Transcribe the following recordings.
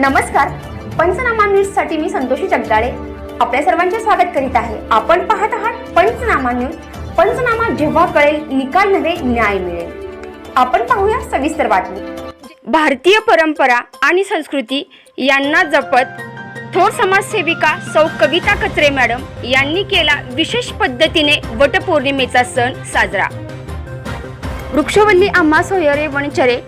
नमस्कार. पंचनामा न्यूजसाठी मी संतोषी जगदाळे. आपल्या सर्वांचे स्वागत करीत आहे. आपण पाहत आहात पंचनामा न्यूज. पंचनामा जेव्हा कळेल निकाल नव्हे न्याय मिळेल. आपण पाहूया सविस्तर बातमी. भारतीय परंपरा आणि संस्कृती यांना जपत थोर समाजसेविका सौ कविता कचरे मॅडम यांनी केला विशेष पद्धतीने वटपौर्णिमेचा सण साजरा. वृक्षवल्ली आम्हा सोयरे वनचरे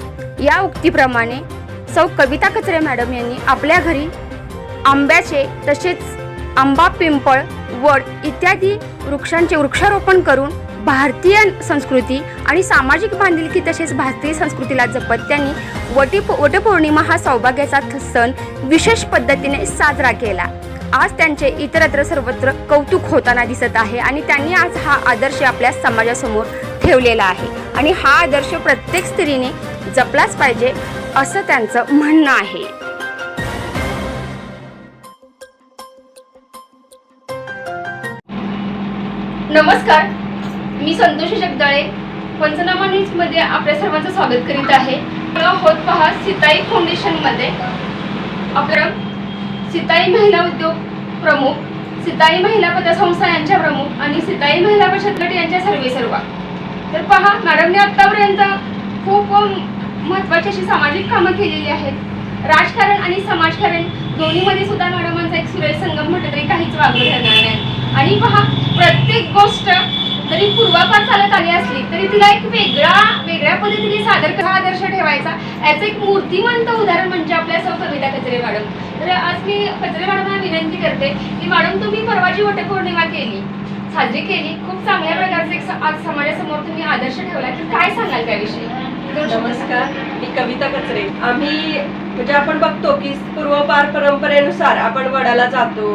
या उक्तीप्रमाणे सौ कविता कचरे मॅडम यांनी आपल्या घरी आंब्याचे तसेच आंबा पिंपळ वड इत्यादी वृक्षांचे वृक्षारोपण करून भारतीय संस्कृती आणि सामाजिक बांधिलकी तसेच भारतीय संस्कृतीला जपत त्यांनी वटी वटपौर्णिमा हा सौभाग्याचा सण विशेष पद्धतीने साजरा केला. आज त्यांचे इतरत्र सर्वत्र कौतुक होताना दिसत आहे आणि त्यांनी आज हा आदर्श आपल्या समाजासमोर ठेवलेला आहे. आणि हा आदर्श प्रत्येक स्त्रीने जपलाच पाहिजे असं त्यांचं म्हणणं आहे. नमस्कार. मी संतोषी जगदाळे. पंचनामा न्यूजमध्ये आपल्या सर्वांचं स्वागत करीत आहे. होत पहा सिताई फाउंडेशनमध्ये आपलं सिताई महिला उद्योग प्रमुख सिताई महिला पतसंस्था यांच्या प्रमुख आणि सिताई महिला बचत गट यांच्या सर्वे सर्वा तर पहा मॅडमने आतापर्यंत महत्वाची अशी सामाजिक कामं केलेली आहेत. राजकारण आणि समाजकारण दोन्हीमध्ये सुद्धा मॅडमांचा एक सुरेश संगम म्हटलं तरी काहीच वागू ठरणार नाही. आणि पहा प्रत्येक गोष्ट जरी पूर्वापार चालत आली असली तरी तिला एक वेगळा वेगळ्या पद्धतीने सादर करा आदर्श ठेवायचा. याचं एक मूर्तिमंत उदाहरण म्हणजे आपल्या सौ कविता कचरे मॅडम. तर आज मी कचरे मॅडमना विनंती करते की मॅडम तुम्ही परवाची वटपौर्णिमा केली साजरी केली. खूप चांगल्या प्रकारचे एक स- आज समाजासमोर तुम्ही आदर्श ठेवला. की काय सांगाल त्याविषयी? नमस्कार मी कविता कचरे. आम्ही म्हणजे आपण बघतो की पूर्वपार परंपरेनुसार आपण वडाला जातो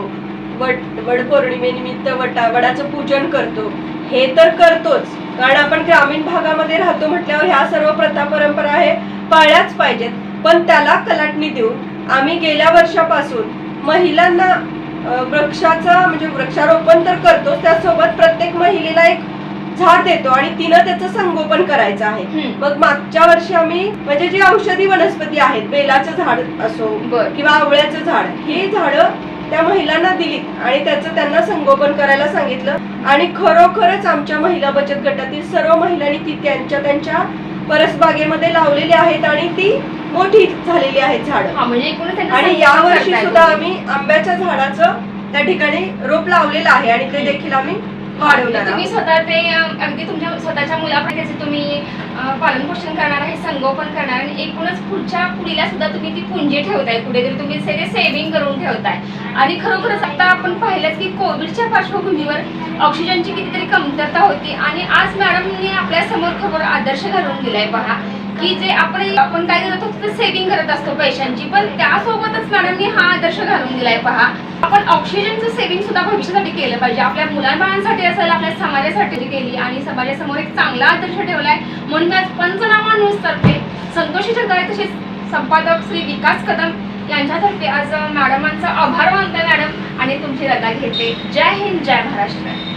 वड वड पौर्णिमेनिमित्त वटा वडाचं पूजन करतो. हे तर करतोच कारण आपण ग्रामीण भागामध्ये राहतो म्हटल्यावर ह्या सर्व प्रथा परंपरा हे पाळल्याच पाहिजेत. पण त्याला कलाटणी देऊन आम्ही गेल्या वर्षापासून महिलांना वृक्षाचा वृक्षाचं म्हणजे वृक्षारोपण तर करतोच त्यासोबत प्रत्येक महिलेला एक झाड देतो आणि तिनं त्याचं संगोपन करायचं आहे. मग मागच्या वर्षी आम्ही म्हणजे जी औषधी वनस्पती आहेत बेलाचं झाड असो. किंवा आवळ्याचं झाड ही झाडं त्या महिलांना दिलीत आणि त्याचं त्यांना संगोपन करायला सांगितलं आणि खरोखरच आमच्या महिला बचत गटातील सर्व महिलांनी ती त्यांच्या त्यांच्या परसबागेमध्ये लावलेली आहेत आणि ती मोठी झालेली आहेत झाडं म्हणजे आणि यावर्षी सुद्धा. आम्ही आंब्याच्या झाडाचं त्या ठिकाणी रोप लावलेलं आहे आणि ते देखील आम्ही तुम्ही आहोत. स्वतः ते अगदी तुमच्या स्वतःच्या मुलाप्रमाणे त्याचे तुम्ही अं, पालनपोषण करणार आहे संगोपन करणार आणि एकूणच पुढच्या पुढीला सुद्धा तुम्ही ती पुंजी ठेवताय कुठेतरी तुम्ही ते सेव्हिंग करून ठेवताय आणि खरोखरच आता आपण पाहिलं की कोविडच्या पार्श्वभूमीवर ऑक्सिजनची कितीतरी कमतरता होती आणि आज मॅडमने आपल्यासमोर खबर आदर्श घालून दिलाय पहा की जे आपण आपण काय करत फक्त सेव्हिंग करत असतो पैशांची. पण त्यासोबतच मॅडमनी हा आदर्श घालून दिलाय पहा. आपण ऑक्सिजनचं सेव्हिंग सुद्धा भविष्यासाठी केलं पाहिजे. आपल्या मुलांबाळांसाठी असेल आपल्या समाजासाठी केली. आणि समाजासमोर एक चांगला आदर्श ठेवलाय. म्हणून आज पंचनामा न्यूजतर्फे संतोषी जगदाळे तसेच संपादक श्री विकास कदम यांच्यातर्फे आज मॅडमांचा आभार मानते मॅडम. आणि तुमची रजा घेते. जय हिंद जय महाराष्ट्र.